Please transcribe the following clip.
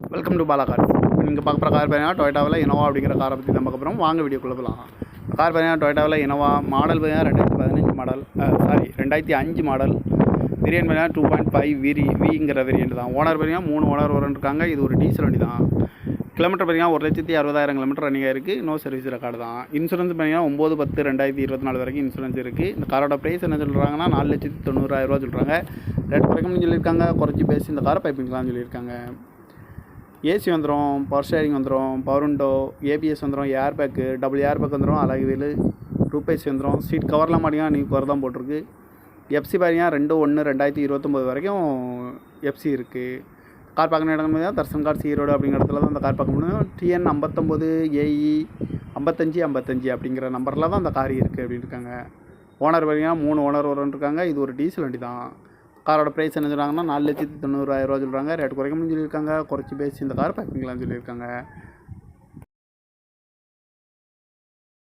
Welcome to Bala car நீங்கள் பார்க்குற car பார்த்தீங்கன்னா டொயோட்டாவில் இனோவா அப்படிங்கிற காரை பற்றி நம்ம அப்புறம் வாங்க வீடியோக்குள்ளே போகலாம் கார் பார்த்தீங்கன்னா டொய்டாவில் இனோவா மாடல் பார்த்தீங்கன்னா ரெண்டாயிரத்தி பதினஞ்சு மாடல் சாரி ரெண்டாயிரத்தி அஞ்சு மாடல் வேரியன்ட் பார்த்தீங்கன்னா டூ பாயிண்ட் ஃபைவ் விரி விங்கிற வேரியன்ட் தான். ஓனர் பார்த்தீங்கன்னா மூணு ஓனர் இருக்காங்க. இது ஒரு டீசல் வண்டி தான். கிலோமீட்டர் பார்த்தீங்கன்னா ஒரு லட்சத்தி அறுபதாயிரம் கிலோமீட்டர் ரன்னிங் இருக்குது நோ சர்வீஸ் ரெக்கார்டு தான். இன்சூரன்ஸ் பார்த்தீங்கன்னா ஒம்பது பத்து ரெண்டாயிரத்தி இருபத்தி நாலு வரைக்கும் இன்சூரன்ஸ் இருக்குது இந்த காரோட ப்ரைஸ் என்ன சொல்கிறாங்கன்னா நாலு லட்சத்தி தொண்ணூறாயிரரூவா சொல்கிறாங்க ரேட் குறைக்கணும்னு சொல்லியிருக்காங்க. குறைச்சி பேசி இந்த காரை பைப்பிங்கலாம் சொல்லியிருக்காங்க. ஏசி வந்துடும் பவர் ஸ்டேரிங் வந்துடும் பவர் விண்டோ ஏபிஎஸ் வந்துடும் air bag double air bag வந்துடும் அழகு வீல் ரூபேசி வந்துடும் சீட் கவர்லாம் மாட்டிங்கன்னா நீ கவர் தான் போட்டிருக்கு. எஃப்சி பார்த்தீங்கன்னா ரெண்டு ஒன்று ரெண்டாயிரத்தி இருபத்தொம்போது வரைக்கும் எஃப்சி இருக்குது கார் பார்க்கணும் இடம் பார்த்தீங்கன்னா தர்சன் கார் சீரோடு அப்படிங்கிற இடத்துல தான் அந்த கார் பார்க்க முடியும். டிஎன் ஐம்பத்தொம்போது ஏஇ ஐம்பத்தஞ்சு ஐம்பத்தஞ்சு அப்படிங்கிற நம்பரில் தான் அந்த கார் இருக்குது அப்படின்னு இருக்காங்க ஓனர் பார்த்தீங்கன்னா மூணு ஓனர் வரும்னு இருக்காங்க இது ஒரு டீசல் வண்டி தான். காரோட ப்ரைஸ் என்ன சொல்கிறாங்கன்னா நாலு லட்சத்தி தொண்ணூறாயிரரூவா சொல்கிறாங்க ரேட் குறைக்கணும்னு சொல்லியிருக்காங்க. குறைச்சி பேசி இந்த கார் பேக்கிங்லாம் சொல்லியிருக்காங்க.